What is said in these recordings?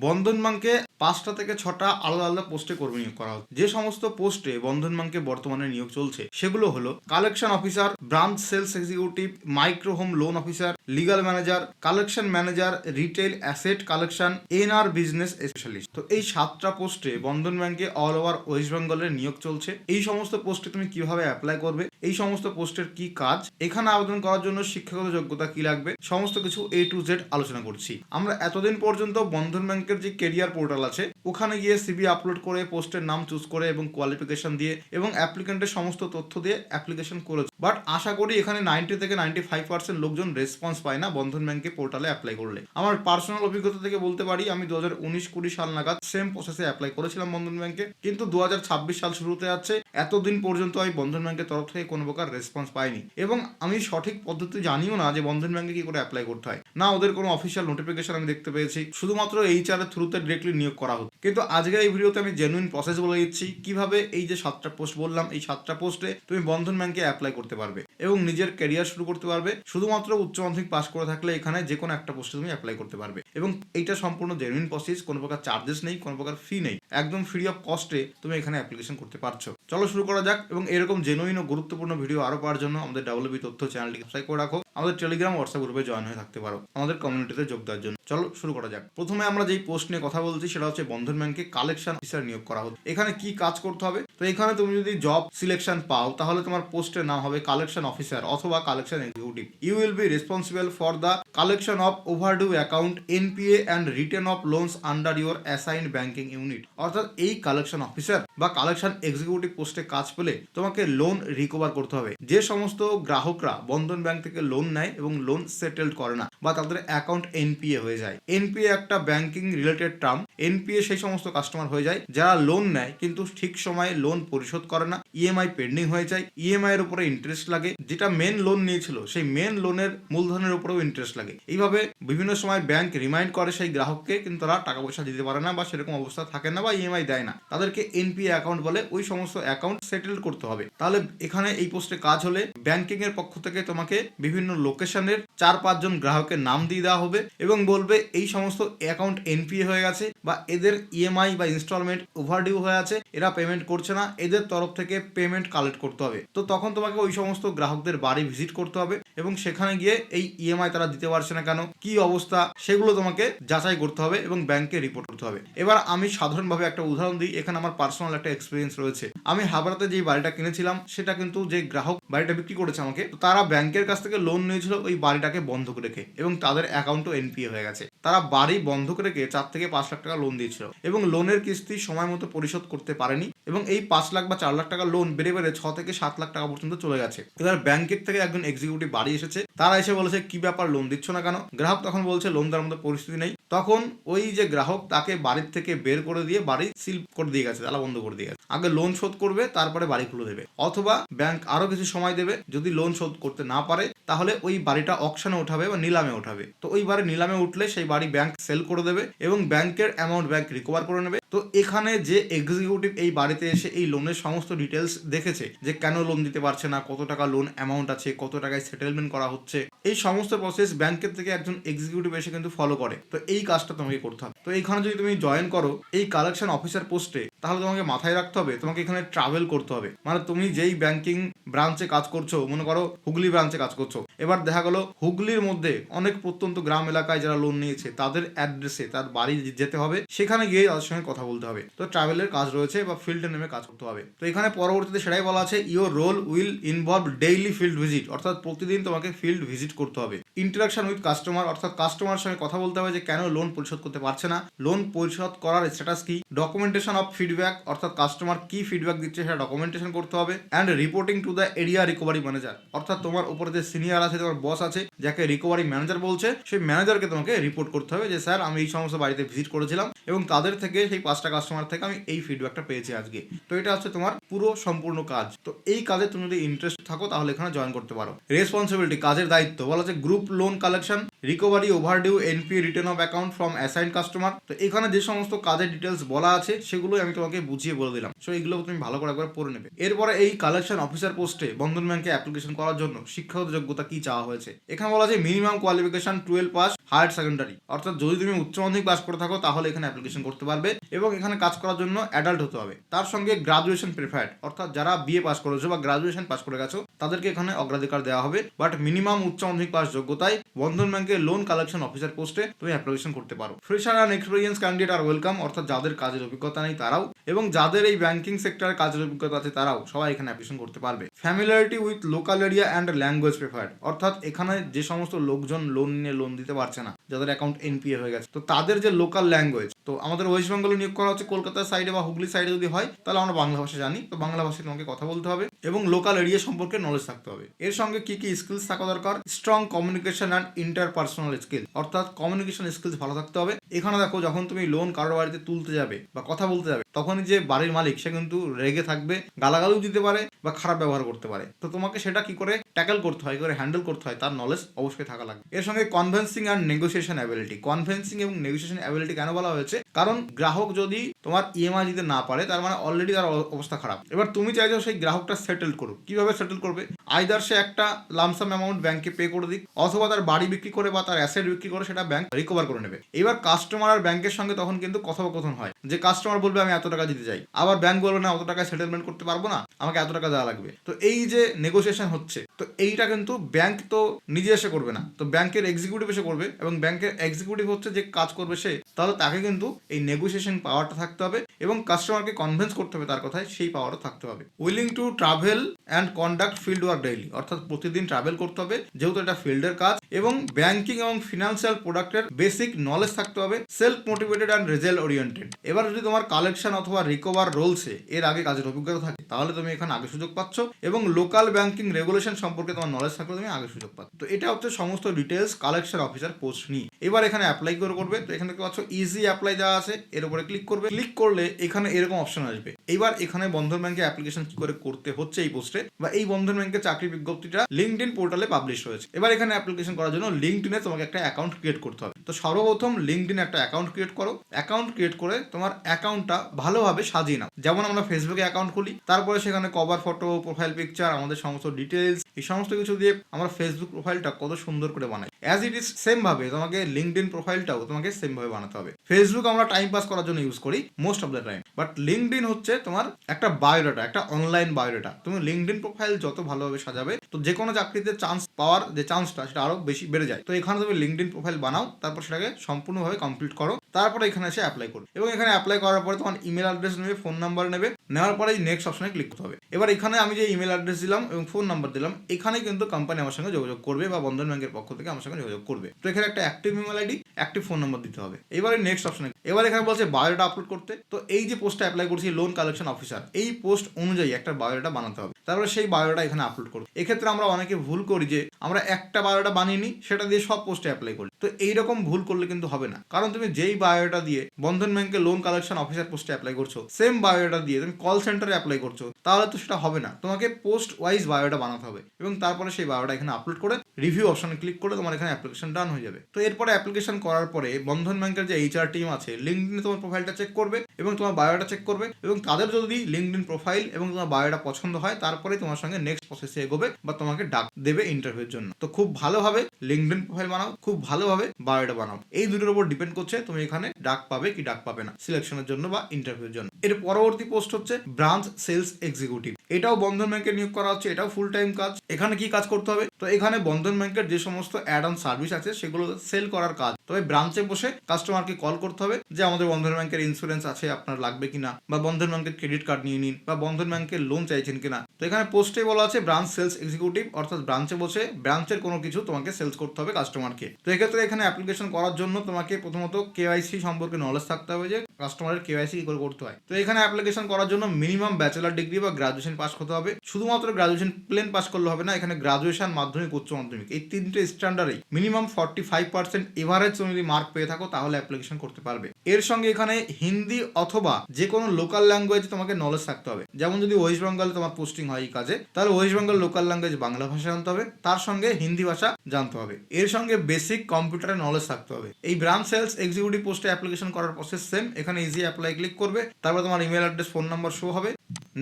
বন্ধন ব্যাংকে পাঁচটা থেকে ছটা আলাদা আলাদা পোস্টে কর্মী নিয়োগ করা হচ্ছে। যে সমস্ত পোস্টে বন্ধন ব্যাংকে বর্তমানে নিয়োগ চলছে, সেগুলো হলো collection officer, branch sales executive micro home loan officer legal manager collection manager retail asset collection NR business specialist তো এই সাতটা পোস্টে বন্ধন ব্যাংকে অল ওভার ওয়েস্ট বেঙ্গলের নিয়োগ চলছে। এই সমস্ত পোস্টে তুমি কীভাবে অ্যাপ্লাই করবে? এই সমস্ত পোস্টের কি কাজ? এখানে আবেদন করার জন্য শিক্ষাগত যোগ্যতা কি লাগবে? সমস্ত কিছু এ টু জেড আলোচনা করছি। আমরা এতদিন পর্যন্ত বন্ধন ব্যাংকের যে কেরিয়ার পোর্টাল আছে, ওখানে গিয়ে সিবি আপলোড করে পোস্টের নাম চুজ করে এবং কোয়ালিফিকেশন দিয়ে এবং অ্যাপ্লিকেন্টের সমস্ত তথ্য দিয়ে অ্যাপ্লিকেশন করেছে। বাট আশা করি এখানে নাইনটি থেকে নাইনটি ফাইভ পার্সেন্ট লোকজন রেসপন্স পায় না, বন্ধন ব্যাংকে পোর্টালে অ্যাপ্লাই করলে। আমার পার্সোনাল অভিজ্ঞতা থেকে বলতে পারি, আমি দু হাজার উনিশ কুড়ি সাল নাগাদ সেম প্রসেসে অ্যাপ্লাই করেছিলাম বন্ধন ব্যাংকে কিন্তু দু হাজার ছাব্বিশ সাল শুরুতে যাচ্ছে এতদিন পর্যন্ত আমি বন্ধন ব্যাংকের তরফ থেকে কোনো প্রকার রেসপন্স পাইনি। এবং আমি সঠিক পদ্ধতি জানিও না যে বন্ধন ব্যাংকে কি করে অ্যাপ্লাই করতে হয়। না, ওদের কোনো অফিসিয়াল নোটিফিকেশন আমি দেখতে পেয়েছি, শুধুমাত্র এইচআর এর থ্রুতে ডিরেক্টলি নিয়োগ করা হতো। কিন্তু আজকের এই ভিডিওতে আমি জেনুইন প্রসেস বলে দিচ্ছি, কীভাবে এই যে সাতটা পোস্ট বললাম, এই সাতটা পোস্টে তুমি বন্ধন ব্যাংকে অ্যাপ্লাই করতে পারবে এবং নিজের ক্যারিয়ার শুরু করতে পারবে, শুধুমাত্র উচ্চ মাধ্যমিক পাস করে থাকলে এখানে যে কোনো একটা পোস্টে তুমি অ্যাপ্লাই করতে পারবে। এবং এইটা সম্পূর্ণ জেনুইন প্রসেস কোনো প্রকার চার্জেস নেই, কোনো প্রকার ফি নেই। একদম ফ্রি অফ কস্টে তুমি এখানে অ্যাপ্লিকেশন করতে পারছ। চলো শুরু করা যাক এবং এরকম জেনুইন ও গুরুত্বপূর্ণ ভিডিও আরও পাওয়ার জন্য আমাদের ডাব্লিউবি তথ্য চ্যানেলটি সাবস্ক্রাইব করে রাখো। আমাদের টেলিগ্রাম হোয়াটসঅ্যাপ গ্রুপে জয়েন হয়ে থাকতে পারো। আমাদের কমিউনিটিতে যোগ দেওয়ার জন্য। চলো শুরু করা যাক। প্রথমে আমরা যেই পোস্ট নিয়ে কথা বলছি সেটা হচ্ছে বন্ধন ব্যাংকে কালেকশন অফিসার নিয়োগ করা হচ্ছে। এখানে কি কাজ করতে হবে? তো এখানে তুমি যদি জব সিলেকশন পাও, তাহলে তোমার পোস্টের নাম হবে কালেকশন অফিসার অথবা collection executive you will be responsible for the collection of overdue account NPA and return of loans under your assign banking unit অর্থাৎ এই কালেকশন অফিসার বা কালেকশন এক্সিকিউটিভ পোস্টে কাজ পেলে তোমাকে লোন রিকভার করতে হবে। যে সমস্ত গ্রাহকরা বন্ধন ব্যাংক থেকে লোন নেয় এবং লোন সেটেলড করে না বা তাদের অ্যাকাউন্ট এনপিএ হয়ে যায়। এনপিএ একটা ব্যাংকিং রিলেটেড টার্ম এনপিএ সেই সমস্ত কাস্টমার হয়ে যায় যারা লোন নেয় কিন্তু ঠিক সময়ে লোন পরিশোধ করে না ইএমআই পেন্ডিং হয়ে যায়। ইএমআই এর উপরে ইন্টারেস্ট লাগে। যেটা মেন লোন নিয়েছিল, সেই মেন লোনের মূলধনের উপরেও ইন্টারেস্ট লাগে। এইভাবে বিভিন্ন সময় ব্যাংক রিমাইন্ড করে সেই গ্রাহককে কিন্তু তারা টাকা পয়সা দিতে পারে না বা সেরকম অবস্থা থাকে না বা ইএমআই দেয় না। তাদেরকে এনপিএ অ্যাকাউন্ট বলে ওই সমস্ত অ্যাকাউন্ট সেটেল করতে হবে। তাহলে এখানে এই পোস্টে কাজ হলে ব্যাংকিং এর পক্ষ থেকে তোমাকে বিভিন্ন লোকেশনের চার পাঁচজন গ্রাহকের নাম দিয়ে দেওয়া হবে এবং বলবে এই সমস্ত অ্যাকাউন্ট এনপিএ হয়ে গেছে বা এদের ইএমআই বা ইনস্টলমেন্ট ওভারডিউ হয়ে আছে, এরা পেমেন্ট করছে না, এদের তরফ থেকে পেমেন্ট কালেক্ট করতে হবে। তো তখন তোমাকে ওই সমস্ত গ্রাহকদের বাড়ি ভিজিট করতে হবে এবং সেখানে গিয়ে এই ইএমআই তারা দিতে পারছে না কেন, কি অবস্থা, সেগুলো তোমাকে যাচাই করতে হবে এবং ব্যাংকে রিপোর্ট করতে হবে। এবার আমি সাধারণভাবে একটা উদাহরণ দিই, এখানে আমার পার্সোনাল একটা এক্সপিরিয়েন্স রয়েছে। আমি হাবড়াতে যে বাড়িটা কিনেছিলাম, সেটা কিন্তু যে গ্রাহক বাড়িটা বিক্রি করেছে আমাকে তারা ব্যাংকের কাছ থেকে লোন নিয়েছিল, ওই বাড়িটাকে বন্ধক রেখে। এবং তাদের অ্যাকাউন্টও এনপিএ হয়ে গেছে। তারা বাড়ি বন্ধক রেখে চার থেকে পাঁচ লাখ টাকা লোন দিয়েছিল। এবং লোনের কিস্তি সময় মতো পরিশোধ করতে পারেনি এবং এই পাঁচ লাখ বা চার লাখ টাকা লোন বেড়ে বেড়ে ছ থেকে সাত লাখ টাকা পর্যন্ত চলে গেছে। এবার ব্যাংকের থেকে একজন এক্সিকিউটিভ বাড়ি এসেছে। তারা এসে বলেছে, কি ব্যাপার লোন দিচ্ছ না কেন? গ্রাহক তখন বলছে লোন দেওয়ার মতো পরিস্থিতি নেই। তখন ওই যে গ্রাহক তাকে বাড়ির থেকে বের করে দিয়ে বাড়ি সিল করে দিয়ে গেছে, তালা বন্ধ করে দিয়ে গেছে। আগে লোন শোধ করবে, তারপরে বাড়ি খুলে দেবে। অথবা ব্যাংক আরও কিছু সময় দেবে, যদি লোন শোধ করতে না পারে, তাহলে ওই বাড়িটা অকশনে উঠাবে বা নিলামে উঠাবে তো ওই বাড়ি নিলামে উঠলে সেই বাড়ি ব্যাংক সেল করে দেবে এবং ব্যাংকের অ্যামাউন্ট ব্যাংক রিকভার করে নেবে। তো এখানে যে এক্সিকিউটিভ এই বাড়িতে এসে এই লোনের সমস্ত ডিটেলস দেখেছে যে কেন লোন দিতে পারছে না, কত টাকা লোন অ্যামাউন্ট আছে, কত টাকায় সেটেলমেন্ট করা হচ্ছে, এই সমস্ত প্রসেস ব্যাংকের থেকে একজন এক্সিকিউটিভ এসে কিন্তু ফলো করে। তো এই কাজটা তোমাকে করতে হবে। তো এইখানে যদি তুমি জয়েন করো, এই কালেকশন অফিসার পোস্টে তাহলে তোমাকে মাথায় রাখতে হবে, তোমাকে এখানে ট্রাভেল করতে হবে। মানে তুমি যেই ব্যাংকিং ব্রাঞ্চে কাজ করছ, মনে করো হুগলি ব্রাঞ্চে কাজ করছ, এবার দেখা গেলো হুগলির মধ্যে অনেক প্রত্যন্ত গ্রাম এলাকায় যারা লোন নিয়েছে তাদের অ্যাড্রেসে তার বাড়ি যেতে হবে, সেখানে গিয়ে তাদের সঙ্গে কথা বলতে হবে। তো ট্রাভেলের কাজ রয়েছে বা ফিল্ডে নেমে কাজ করতে হবে। তো এখানে পরবর্তীতে সেটাই বলা আছে your role will involve daily field visit অর্থাৎ প্রতিদিন তোমাকে ফিল্ড ভিজিট করতে হবে। ইন্টারাকশন উইথ কাস্টমার অর্থাৎ কাস্টমার সঙ্গে কথা বলতে হবে যে, কেন লোন পরিশোধ করতে পারছে না? লোন পরিশোধ করার স্ট্যাটাস কি? ডকুমেন্টেশন অফ ফিডব্যাক অর্থাৎ কাস্টমার কি ফিডব্যাক দিচ্ছে সেটা ডকুমেন্টেশন করতে হবে। And reporting to the area recovery manager অর্থাৎ তোমার উপরে যে সিনিয়র আছে, তোমার বস আছে, যাকে রিকভারি ম্যানেজার বলছে, সেই ম্যানেজারকে তোমাকে রিপোর্ট করতে হবে যে, স্যার, আমি এই সমস্ত বাড়িতে ভিজিট করেছিলাম এবং তাদের থেকে সেই পাঁচটা কাস্টমার থেকে আমি এই ফিডব্যাকটা পেয়েছি আজকে। তো এটা হচ্ছে তোমার পুরো সম্পূর্ণ কাজ। তো এই কাজে তুমি যদি ইন্টারেস্ট থাকো তাহলে এখানে জয়েন করতে পারো। রেসপন্সিবিলিটি কাজের দায়িত্ব, বলা হচ্ছে group loan collection recovery overdue NP return of account from assign customer তো এখানে যে সমস্ত কাজের ডিটেলস বলা আছে, সেগুলোই আমি তোমাকে বুঝিয়ে বলে দিলাম। সো এগুলো তুমি ভালো করে একবার পড়ে নেবে। এরপরে এই কালেকশন অফিসার পোস্টে বন্ধন ব্যাংকে অ্যাপ্লিকেশন করার জন্য শিক্ষাগত যোগ্যতা কি চাওয়া হয়েছে? এখানে বলা আছে minimum qualification twelve pass higher secondary অর্থাৎ যদি তুমি উচ্চ মাধ্যমিক পাস করে থাকো, তাহলে এখানে অ্যাপ্লিকেশন করতে পারবে এবং এখানে কাজ করার জন্য অ্যাডাল্ট হতে হবে। তার সঙ্গে গ্রাজুয়েশন প্রিফার্ড অর্থাৎ যারা বিএ পাস করেছ বা গ্রাজুয়েশন পাস করে গেছো, তাদেরকে এখানে অগ্রাধিকার দেওয়া হবে। বাট মিনিমাম উচ্চ মাধ্যমিক পাস যোগ্যতায় বন্ধন ব্যাংকের লোন কালেকশন অফিসার পোস্টে তুমি অ্যাপ্লিকেশন করতে পারো। Fresher and experience candidate are welcome অর্থাৎ যাদের কাজের অভিজ্ঞতা নেই তারাও, এবং যাদের এই ব্যাংকিং সেক্টরে কাজের অভিজ্ঞতা আছে তারাও সবাই এখানে অ্যাপ্লিকেশন করতে পারবে। Familiarity with local area and language preferred অর্থাৎ এখানে যে সমস্ত লোকজন লোন নিয়ে লোন দিতে পারছে না, যাদের অ্যাকাউন্ট এনপিএ হয়ে গেছে, তো তাদের যে লোকাল ল্যাঙ্গুয়েজ তো আমাদের ওয়েস্ট বেঙ্গলে নিয়োগ করা হচ্ছে, কলকাতার সাইডে বা হুগলি সাইডে যদি হয়, তাহলে আমরা বাংলা ভাষা জানি, তো বাংলা ভাষায় তোমাকে কথা বলতে হবে। এবং লোকাল এরিয়া সম্পর্কে নলেজ থাকতে হবে। এর সঙ্গে কি কি স্কিলস থাকা দরকার? Strong communication and interpersonal skill অর্থাৎ কমিউনিকেশন স্কিলস ভালো থাকতে হবে। এখানে দেখো যখন তুমি লোন কারোর বাড়িতে তুলতে যাবে বা কথা বলতে যাবে তখন যে বাড়ির মালিক, সে কিন্তু রেগে থাকবে, গালাগালও দিতে পারে বা খারাপ ব্যবহার করতে পারে। তো তোমাকে সেটা কি করে? ট্যাকেল করতে হয় করে হ্যান্ডেল করতে হয়, তার নলেজ অবশ্যই থাকা লাগবে। এর সঙ্গে convincing and negotiation ability convincing এবং নেগোসিয়েশন অ্যাবিলিটি কেন বলা হয়েছে? কারণ গ্রাহক যদি তোমার ইএমআই দিতে না পারে, তার মানে অলরেডি তার অবস্থা খারাপ। এবার তুমি চাইছো সেই গ্রাহকটা সেটেল করুক। কীভাবে সেটেল করবে? আইদার সে একটা লামসাম অ্যামাউন্ট ব্যাংকে পে করে দিক, অথবা তার বাড়ি বিক্রি করে বা তার অ্যাসেট বিক্রি করে সেটা ব্যাংক রিকভার করে নেবে। এবার কাস্টমার আর ব্যাংকের সঙ্গে তখন কিন্তু কথোপকথন হয়। যে কাস্টমার বলবে, আমি এত টাকা দিতে চাই। আবার ব্যাংক বলবে, না, অত টাকা সেটেলমেন্ট করতে পারব না। আমাকে এত টাকা দেওয়া লাগবে। তো এই যে নেগোসিয়েশন হচ্ছে, তো এইটা কিন্তু ব্যাংক তো নিজে এসে করবে না। তো ব্যাংকের এক্সিকিউটিভ এসে করবে এবং ব্যাংকের এক্সিকিউটিভ হচ্ছে যে কাজ করবে সে, তাহলে তাকে কিন্তু এই নেগোসিয়েশন পাওয়ারটা থাকতে হবে এবং কাস্টমারকে কনভিন্স করতে হবে তার কথায়, সেই পাওয়ারও থাকতে হবে। Willing to travel and conduct field work daily অর্থাৎ প্রতিদিন ট্রাভেল করতে হবে, যেহেতু এটা ফিল্ডের কাজ, এবং ব্যাংকিং এবং ফিনান্সিয়াল প্রোডাক্টের বেসিক নলেজ থাকতে হবে self motivated and result oriented এবার যদি তোমার কালেকশন অথবা রিকভার রোলসে এর আগে কাজের অভিজ্ঞতা থাকে, তাহলে তুমি এখানে আগে সুযোগ পাচ্ছ এবং লোকাল ব্যাংকিং রেগুলেশন সম্পর্কে তোমার নলেজ থাকলে তুমি আগে সুযোগ পাচ্ছ। তো এটা হচ্ছে সমস্ত ডিটেলস কালেকশন অফিসার পোস্ট নিয়ে। এবার এখানে অ্যাপ্লাই করে করবে, তো এখানে দেখতে পাচ্ছ ইজি অ্যাপ্লাই দেওয়া আছে, এর উপরে ক্লিক করবে। ক্লিক করলে এখানে এরকম অপশন আসবে। এবার এখানে বন্ধন ব্যাংকে অ্যাপ্লিকেশন কি করে করতে হচ্ছে এই পোস্টে বা এই বন্ধন ব্যাংকের চাকরি বিজ্ঞপ্তিটা লিঙ্কড পোর্টালে পাবলিশ হয়েছে। এবার এখানে অ্যাপ্লিকেশন করার জন্য লিঙ্কড তোমাকে একটা অ্যাকাউন্ট ক্রিয়েট করতে হবে। তো সর্বপ্রথম লিঙ্কড একটা অ্যাকাউন্ট ক্রিয়েট করো। অ্যাকাউন্ট ক্রিয়েট করে তোমার অ্যাকাউন্টটা ভালোভাবে সাজিয়ে নাও। যেমন আমরা ফেসবুকে অ্যাকাউন্ট খুলি, তারপরে সেখানে কভার ফটো প্রোফাইল পিকচার আমাদের সমস্ত ডিটেলস এই সমস্ত কিছু দিয়ে আমরা ফেসবুক প্রোফাইলটা কত সুন্দর করে বানাই। অ্যাজ ইট ইজ সেম ভাবে তোমাকে লিঙ্কড ইন প্রোফাইলটাও তোমাকে সেম ভাবে বানাতে হবে। ফেসবুক আমরা টাইম পাস করার জন্য ইউজ করি most of the time but LinkedIn হচ্ছে তোমার একটা বায়োডাটা একটা অনলাইন বায়োডাটা তুমি লিঙ্কড ইন প্রোফাইল যত ভালোভাবে সাজাবে, তো যে কোনো চাকরিতে চান্স পাওয়ার যে চান্সটা সেটা আরও বেশি বেড়ে যায়। তো এখানে তুমি লিঙ্কড ইন প্রোফাইল বানাও, তারপর সেটাকে সম্পূর্ণভাবে কমপ্লিট করো, তারপরে এখানে এসে অ্যাপ্লাই করো। এবং এখানে অ্যাপ্লাই করার পরে তোমার ইমেল অ্যাড্রেস নেবে ফোন নাম্বার নেবে, নেওয়ার পরে নেক্সট অপশনে ক্লিক করতে হবে। এবার এখানে আমি যে ইমেল অ্যাড্রেস দিলাম এবং ফোন নাম্বার দিলাম, এখানে কিন্তু কোম্পানি আমার সঙ্গে যোগাযোগ করবে বা বন্ধন ব্যাংকের পক্ষ থেকে আমার সঙ্গে যোগাযোগ করবে। তো এখানে একটা active email ID active phone number দিতে হবে। এবারে নেক্সট অপশনে এবার এখানে বলছে বায়োডাটা আপলোড করতে। তো এই যে পোস্টটা অ্যাপ্লাই করছি লোন কালেকশন অফিসার এই পোস্ট অনুযায়ী একটা বায়োডাটা বানাতে হবে। তারপরে সেই বায়োডাটা এখানে আপলোড করব। এক্ষেত্রে আমরা অনেকে ভুল করি যে, আমরা একটা বায়োডাটা বানিয়ে নিই, সেটা দিয়ে সব পোস্টে অ্যাপ্লাই করি। তো এইরকম ভুল করলে কিন্তু হবে না। কারণ তুমি যেই বায়োডাটা দিয়ে বন্ধন ব্যাংকে লোন কালেকশন অফিসার পোস্টে অ্যাপ্লাই করছ সেম বায়োডাটা দিয়ে তুমি কল সেন্টারে অ্যাপ্লাই করছ, তাহলে তো সেটা হবে না। তোমাকে পোস্ট ওয়াইজ বায়োডাটা বানাতে হবে এবং তারপরে সেই বায়োডাটা এখানে আপলোড করে রিভিউ অপশনে ক্লিক করে তোমার এখানে অ্যাপ্লিকেশন ডান হয়ে যাবে। তো এরপরে অ্যাপ্লিকেশন করার পরে বন্ধন ব্যাংকের যে এইচআর টিম আছে লিঙ্কডিনে তোমার প্রোফাইলটা চেক করবে এবং তোমার বায়োটা চেক করবে এবং তাদের যদি লিঙ্কডিন প্রোফাইল এবং তোমার বায়োটা পছন্দ হয় তারপরে তোমার সঙ্গে নেক্সট প্রসেসে এগোবে বা তোমাকে ডাক দেবে ইন্টারভিউর জন্য। তো খুব ভালোভাবে লিঙ্কডিন প্রোফাইল বানাও, খুব ভালোভাবে বায়োটা বানাও। এই দুটোর উপর ডিপেন্ড করছে তুমি এখানে ডাক পাবে কি ডাক পাবে না সিলেকশনের জন্য বা ইন্টারভিউর জন্য। এর পরবর্তী পোস্ট হচ্ছে ব্রাঞ্চ সেলস এক্সিকিউটিভ এটাও বন্ধন ব্যাংকে নিয়োগ করা হচ্ছে, এটাও ফুল টাইম কাজ। এখানে কি কাজ করতে হবে? তো এখানে বন্ধন ব্যাংকের যে সমস্ত অ্যাড অন সার্ভিস আছে, সেগুলো সেল করার কাজ। তবে ব্রাঞ্চে বসে কাস্টমারকে কল করতে হবে যে, আমাদের বন্ধন ব্যাংকের ইন্স্যুরেন্স আছে, আপনার লাগবে কিনা? বা বন্ধন ব্যাংকের ক্রেডিট কার্ড নিয়ে নিন, বা বন্ধন ব্যাংকের লোন চাইছেন কিনা? তো এখানে পোস্টে বলা আছে ব্রাঞ্চ সেলস এক্সিকিউটিভ অর্থাৎ ব্রাঞ্চে বসে ব্রাঞ্চের কোনো কিছু তোমাকে সেলস করতে হবে কাস্টমারকে তো এক্ষেত্রে এখানে অ্যাপ্লিকেশন করার জন্য তোমাকে প্রথমত কেওয়াইসি সম্পর্কে নলেজ থাকতে হবে যে কাস্টমারের কেওয়াইসি কি করে করতে হয়। তো এখানে অ্যাপ্লিকেশন করার জন্য মিনিমাম ব্যাচেলার ডিগ্রি বা গ্রাজুয়েশন পাস করতে হবে। শুধুমাত্র গ্রাজুয়েশন প্লেন পাস করলে হবে না, এখানে গ্রাজুয়েশন মাধ্যমিক, উচ্চ মাধ্যমিক, এই তিনটে স্ট্যান্ডার্ডেই minimum forty five percent average তুমি যদি মার্ক পেয়ে থাকো, তাহলে অ্যাপ্লিকেশন করতে পারবে। এর সঙ্গে এখানে হিন্দি অথবা যে কোনো লোকাল ল্যাঙ্গুয়েজ তোমাকে নলেজ থাকতে হবে। যেমন যদি ওয়েস্ট বেঙ্গলে তোমার পোস্টিং হয় এই কাজে, তাহলে West Bengal local language Bangla ভাষা জানতে হবে, তার সঙ্গে হিন্দি ভাষা জানতে হবে। এর সঙ্গে বেসিক কম্পিউটারের নলেজ থাকতে হবে। এই ব্রাঞ্চ সেলস এক্সিকিউটিভ পোস্টে অ্যাপ্লিকেশন করার প্রসেস সেম এখানে ইজি অ্যাপ্লাই ক্লিক করবে, তারপর তোমার email address phone number show হবে।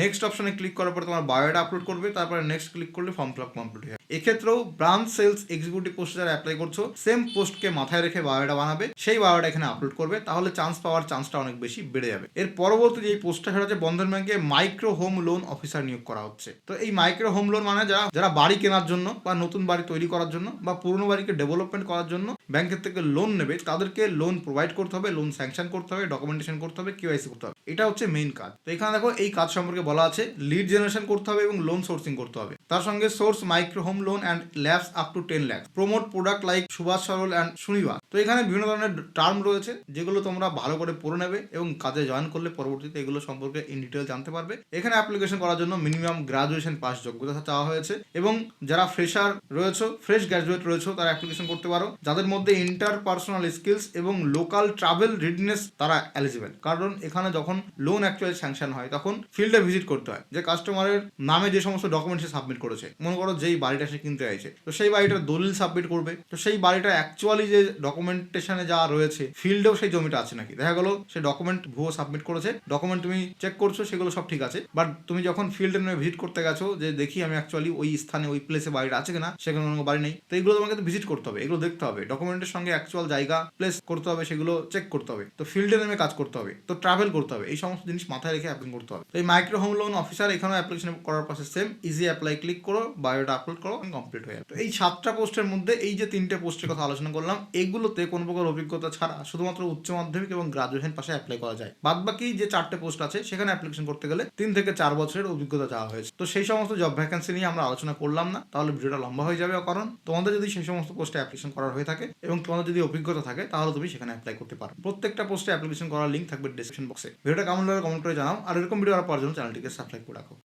নেক্সট অপশনে ক্লিক করার পর তোমার বায়োডা আপলোড করবে, তারপরে নেক্সট ক্লিক করলে ফর্ম ফিল আপ কমপ্লিট হয়ে এক্ষেত্রেও ব্রাঞ্চ সেলস এক্সিকিউটিভ পোস্টে যারা অ্যাপ্লাই করছ সেম পোস্টকে মাথায় রেখে বায়োডা বানাবে, সেই বায়োডা এখানে আপলোড করবে, তাহলে চান্স পাওয়ার চান্সটা অনেক বেশি বেড়ে যাবে। এর পরবর্তী যে পোস্টটা সেটা হচ্ছে বন্ধন ব্যাংকে মাইক্রো হোম লোন অফিসার নিয়োগ করা হচ্ছে। তো এই মাইক্রো হোম লোন মানে যারা যারা বাড়ি কেনার জন্য বা নতুন বাড়ি তৈরি করার জন্য বা পুরনো বাড়িকে ডেভেলপমেন্ট করার জন্য ব্যাংকের থেকে লোন নেবে, তাদেরকে লোন প্রোভাইড করতে হবে লোন স্যাংশন করতে হবে ডকুমেন্টেশন করতে হবে কেওয়াইসি করতে হবে। এটা হচ্ছে মেইন কাজ। তো এখানে দেখো, এই কাজ সম্পর্কে বলা আছে লিড জেনারেশন করতে হবে এবং লোন সোর্সিং করতে হবে। তার সঙ্গে source micro home loan and labs up to ten lakhs promote product like Subhash Saral and Sunibar তো এখানে বিভিন্ন ধরনের টার্ম রয়েছে, যেগুলো তোমরা ভালো করে পড়ে নেবে এবং কাজে জয়েন করলে পরবর্তীতে এগুলো সম্পর্কে ইন ডিটেল জানতে পারবে। এখানে অ্যাপ্লিকেশন করার জন্য মিনিমাম গ্রাজুয়েশন পাস যোগ্যতা চাওয়া হয়েছে এবং যারা ফ্রেশার রয়েছে ফ্রেশ গ্র্যাজুয়েট রয়েছে, তারা অ্যাপ্লিকেশন করতে পারো। যাদের মধ্যে ইন্টার পার্সোনাল স্কিলস এবং লোকাল ট্রাভেল রিডনেস তারা এলিজিবল কারণ এখানে যখন লোন অ্যাকচুয়ালি স্যাংশন হয়, তখন ফিল্ডে ভিজিট করতে হয়। যে কাস্টমারের নামে যে সমস্ত ডকুমেন্টস সাবমিট করেছে। মনে করো যেই বাড়িটা সে কিনতে চাইছে। তো সেই বাড়িটার দলিল সাবমিট করবে। তো সেই বাড়িটা অ্যাকচুয়ালি যে ডকুমেন্টেশনে যা রয়েছে ফিল্ডেও সেই জমিটা আছে নাকি? দেখা গেলো সে ডকুমেন্ট ভুয়ো সাবমিট করেছে। ডকুমেন্ট তুমি চেক করছ, সেগুলো সব ঠিক আছে। বাট তুমি যখন ফিল্ডে নেমে ভিজিট করতে গেছো, যে দেখি আমি অ্যাকচুয়ালি ওই স্থানে, ওই প্লেসে বাড়িটা আছে কিনা, সেখানে কোনো বাড়ি নেই। তো এগুলো তোমাকে ভিজিট করতে হবে, এগুলো দেখতে হবে। ডকুমেন্টের সঙ্গে অ্যাকচুয়াল জায়গা প্লেস করতে হবে, সেগুলো চেক করতে হবে। তো ফিল্ডে নেমে কাজ করতে হবে। তো ট্রাভেল করতে হবে। এই সমস্ত জিনিস মাথায় রেখে অ্যাপ্লাই করতে হবে। তো এই মাইক্রো হোম লোন অফিসার এখানে অ্যাপ্লিকেশন করার process same easy apply click করো বায়োটা আপলোড করো। কমপ্লিট হয়ে যাবে। তো এই সাতটা পোস্টের মধ্যে এই যে তিনটে পোস্টের কথা আলোচনা করলাম, এগুলোতে কোনো প্রকার অভিজ্ঞতা ছাড়া শুধুমাত্র উচ্চ মাধ্যমিক এবং গ্রাজুয়েশন পাশে অ্যাপ্লাই করা যায়। বাদ বাকি যে চারটে পোস্ট আছে, সেখানে অ্যাপ্লিকেশন করতে গেলে তিন থেকে চার বছরের অভিজ্ঞতা চাওয়া হয়েছে। তো সেই সমস্ত জব ভ্যাকেন্সি নিয়ে আমরা আলোচনা করলাম না, তাহলে ভিডিওটা লম্বা হয়ে যাবে কারণ তোমাদের যদি সেই সমস্ত পোস্টে অ্যাপ্লিকেশন করার হয়ে থাকে এবং তোমাদের যদি অভিজ্ঞতা থাকে, তাহলে তুমি সেখানে অ্যাপ্লাই করতে পারো। প্রত্যেকটা পোস্টে অ্যাপ্লিকেশন করার লিঙ্ক থাকবে ডিসক্রিপশন বক্সে ভিডিওটা কেমন লাগে কমেন্ট করে জানাও। আর এরকম ভিডিও আর পাওয়ার জন্য চ্যানেলটিকে সাবস্ক্রাইব করে রাখো।